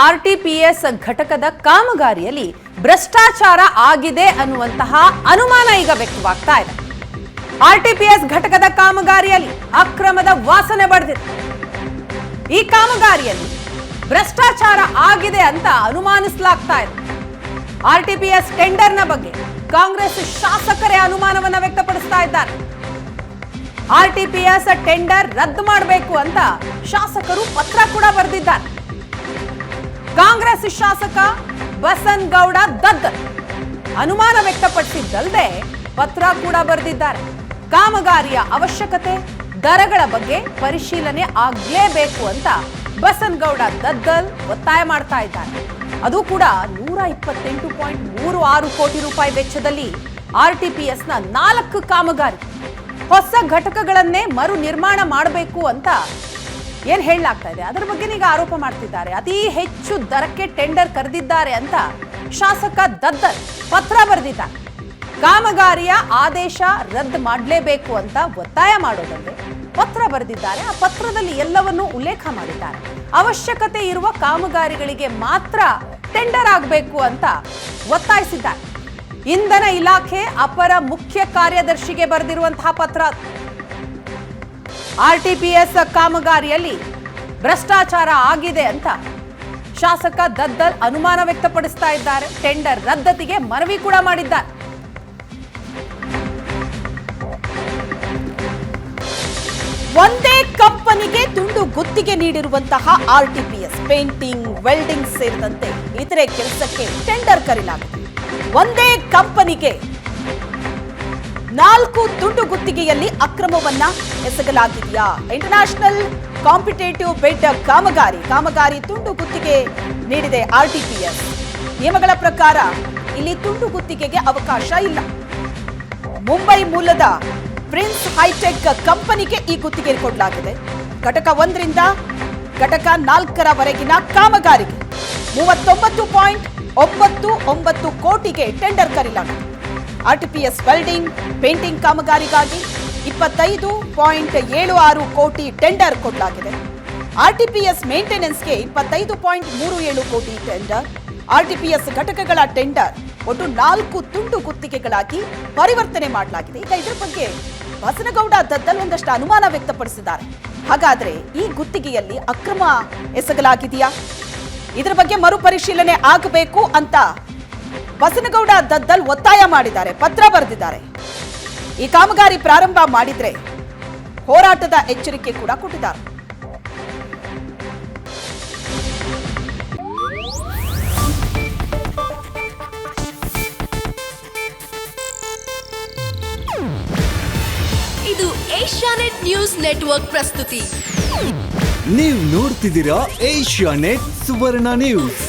RTPS ಘಟಕದ ಕಾಮಗಾರಿಯಲ್ಲಿ ಭ್ರಷ್ಟಾಚಾರ ಆಗಿದೆ ಅನ್ನುವಂತಹ ಅನುಮಾನ ಈಗ ವ್ಯಕ್ತವಾಗ್ತಾ ಇದೆ. ಆರ್ಟಿಪಿಎಸ್ ಘಟಕದ ಕಾಮಗಾರಿಯಲ್ಲಿ ಅಕ್ರಮದ ವಾಸನೆ ಬಡ್ದಿದೆ. ಈ ಕಾಮಗಾರಿಯಲ್ಲಿ ಭ್ರಷ್ಟಾಚಾರ ಆಗಿದೆ ಅಂತ ಅನುಮಾನಿಸಲಾಗ್ತಾ ಇದೆ. ಆರ್ಟಿಪಿಎಸ್ ಟೆಂಡರ್ನ ಬಗ್ಗೆ ಕಾಂಗ್ರೆಸ್ ಶಾಸಕರೇ ಅನುಮಾನವನ್ನು ವ್ಯಕ್ತಪಡಿಸ್ತಾ ಇದ್ದಾರೆ. ಆರ್ಟಿಪಿಎಸ್ ಟೆಂಡರ್ ರದ್ದು ಮಾಡಬೇಕು ಅಂತ ಶಾಸಕರು ಪತ್ರ ಕೂಡ ಬರೆದಿದ್ದಾರೆ. ಕಾಂಗ್ರೆಸ್ ಶಾಸಕ ಬಸನಗೌಡ ದದ್ದಲ್ ಅನುಮಾನ ವ್ಯಕ್ತಪಡಿಸಿದ್ದಲ್ಲದೆ ಪತ್ರ ಕೂಡ ಬರೆದಿದ್ದಾರೆ. ಕಾಮಗಾರಿಯ ಅವಶ್ಯಕತೆ, ದರಗಳ ಬಗ್ಗೆ ಪರಿಶೀಲನೆ ಆಗ್ಲೇಬೇಕು ಅಂತ ಬಸನಗೌಡ ದದ್ದಲ್ ಒತ್ತಾಯ ಮಾಡ್ತಾ ಇದ್ದಾರೆ. ಅದು ಕೂಡ ನೂರ ಇಪ್ಪತ್ತೆಂಟು ಪಾಯಿಂಟ್ ಮೂರು ಆರು ಕೋಟಿ ರೂಪಾಯಿ ವೆಚ್ಚದಲ್ಲಿ ಆರ್ಟಿಪಿಎಸ್ನ ನಾಲ್ಕು ಕಾಮಗಾರಿ. ಹೊಸ ಘಟಕಗಳನ್ನೇ ಮರು ನಿರ್ಮಾಣ ಮಾಡಬೇಕು ಅಂತ ಏನ್ ಹೇಳಲಾಗ್ತಾ ಇದೆ? ಅದರ ಬಗ್ಗೆ ಈಗ ಆರೋಪ ಮಾಡ್ತಿದ್ದಾರೆ. ಅತಿ ಹೆಚ್ಚು ದರಕ್ಕೆ ಟೆಂಡರ್ ಕರೆದಿದ್ದಾರೆ ಅಂತ ಶಾಸಕ ದದ್ದರ್ ಪತ್ರ ಬರೆದಿದ್ದಾರೆ. ಕಾಮಗಾರಿಯ ಆದೇಶ ರದ್ದು ಮಾಡಲೇಬೇಕು ಅಂತ ಒತ್ತಾಯ ಮಾಡೋದಲ್ಲದೆ ಪತ್ರ ಬರೆದಿದ್ದಾರೆ. ಆ ಪತ್ರದಲ್ಲಿ ಎಲ್ಲವನ್ನೂ ಉಲ್ಲೇಖ ಮಾಡಿದ್ದಾರೆ. ಅವಶ್ಯಕತೆ ಇರುವ ಕಾಮಗಾರಿಗಳಿಗೆ ಮಾತ್ರ ಟೆಂಡರ್ ಆಗಬೇಕು ಅಂತ ಒತ್ತಾಯಿಸಿದ್ದಾರೆ. ಇಂಧನ ಇಲಾಖೆ ಅಪರ ಮುಖ್ಯ ಕಾರ್ಯದರ್ಶಿಗೆ ಬರೆದಿರುವಂತಹ ಪತ್ರ. ಆರ್ಟಿಪಿಎಸ್ ಕಾಮಗಾರಿಯಲ್ಲಿ ಭ್ರಷ್ಟಾಚಾರ ಆಗಿದೆ ಅಂತ ಶಾಸಕ ದದ್ದಲ್ ಅನುಮಾನ ವ್ಯಕ್ತಪಡಿಸ್ತಾ ಇದ್ದಾರೆ. ಟೆಂಡರ್ ರದ್ದತಿಗೆ ಮನವಿ ಕೂಡ ಮಾಡಿದ್ದಾರೆ. ಒಂದೇ ಕಂಪನಿಗೆ ತುಂಡು ಗುತ್ತಿಗೆ ನೀಡಿರುವಂತಹ ಆರ್ಟಿಪಿಎಸ್ ಪೇಂಟಿಂಗ್, ವೆಲ್ಡಿಂಗ್ ಸೇರಿದಂತೆ ಇತರೆ ಕೆಲಸಕ್ಕೆ ಟೆಂಡರ್ ಕರೆಯಲಾಗಿದೆ ಒಂದೇ ಕಂಪನಿಗೆ ನಾಲ್ಕು ತುಂಡು ಗುತ್ತಿಗೆಯಲ್ಲಿ ಅಕ್ರಮವನ್ನ ಎಸಗಲಾಗಿದೆಯಾ? ಇಂಟರ್ನ್ಯಾಷನಲ್ ಕಾಂಪಿಟೇಟಿವ್ ಬೆಡ್ ಕಾಮಗಾರಿ. ಕಾಮಗಾರಿ ತುಂಡು ಗುತ್ತಿಗೆ ನೀಡಿದೆ ಆರ್ಟಿಪಿಎಸ್ ನಿಯಮಗಳ ಪ್ರಕಾರ ಇಲ್ಲಿ ತುಂಡು ಗುತ್ತಿಗೆಗೆ ಅವಕಾಶ ಇಲ್ಲ. ಮುಂಬೈ ಮೂಲದ ಪ್ರಿನ್ಸ್ ಹೈಟೆಕ್ ಕಂಪನಿಗೆ ಈ ಗುತ್ತಿಗೆ ಕೊಡಲಾಗಿದೆ. ಘಟಕ ಒಂದರಿಂದ ಘಟಕ ನಾಲ್ಕರವರೆಗಿನ ಕಾಮಗಾರಿಗೆ ಮೂವತ್ತೊಂಬತ್ತು ಪಾಯಿಂಟ್ ಒಂಬತ್ತು ಒಂಬತ್ತು ಕೋಟಿಗೆ ಟೆಂಡರ್ ಕರೆಯಲಾಗಿದೆ ಆರ್ಟಿಪಿಎಸ್ ವೆಲ್ಡಿಂಗ್, ಪೇಂಟಿಂಗ್ ಕಾಮಗಾರಿಗಾಗಿ ಇಪ್ಪತ್ತೈದು ಪಾಯಿಂಟ್ ಏಳು ಆರು ಕೋಟಿ ಟೆಂಡರ್ ಕೊಡಲಾಗಿದೆ. ಆರ್ಟಿಪಿಎಸ್ ಮೇಂಟೆನೆನ್ಸ್ಗೆ ಇಪ್ಪತ್ತೈದು ಪಾಯಿಂಟ್ ಮೂರು ಏಳು ಕೋಟಿ ಟೆಂಡರ್. ಆರ್ಟಿಪಿಎಸ್ ಘಟಕಗಳ ಟೆಂಡರ್ ಒಟ್ಟು ನಾಲ್ಕು ತುಂಡು ಗುತ್ತಿಗೆಗಳಾಗಿ ಪರಿವರ್ತನೆ ಮಾಡಲಾಗಿದೆ. ಈಗ ಇದರ ಬಗ್ಗೆ ಬಸನಗೌಡ ದದ್ದಲ್ ಒಂದಷ್ಟು ಅನುಮಾನ ವ್ಯಕ್ತಪಡಿಸಿದ್ದಾರೆ. ಹಾಗಾದ್ರೆ ಈ ಗುತ್ತಿಗೆಯಲ್ಲಿ ಅಕ್ರಮ ಎಸಗಲಾಗಿದೆಯಾ? ಇದರ ಬಗ್ಗೆ ಮರುಪರಿಶೀಲನೆ ಆಗಬೇಕು ಅಂತ ಬಸನಗೌಡ ದದ್ದಲ್ ಒತ್ತಾಯ ಮಾಡಿದ್ದಾರೆ ಪತ್ರ ಬರೆದಿದ್ದಾರೆ. ಈ ಕಾಮಗಾರಿ ಪ್ರಾರಂಭ ಮಾಡಿದ್ರೆ ಹೋರಾಟದ ಎಚ್ಚರಿಕೆ ಕೂಡ ಕೊಟ್ಟಿದ್ದಾರೆ. ಇದು ಏಷ್ಯಾನೆಟ್ ನ್ಯೂಸ್ ನೆಟ್ವರ್ಕ್ ಪ್ರಸ್ತುತಿ. ನೀವು ನೋಡ್ತಿದ್ದೀರಾ ಏಷ್ಯಾ ನೆಟ್ ಸುವರ್ಣ ನ್ಯೂಸ್.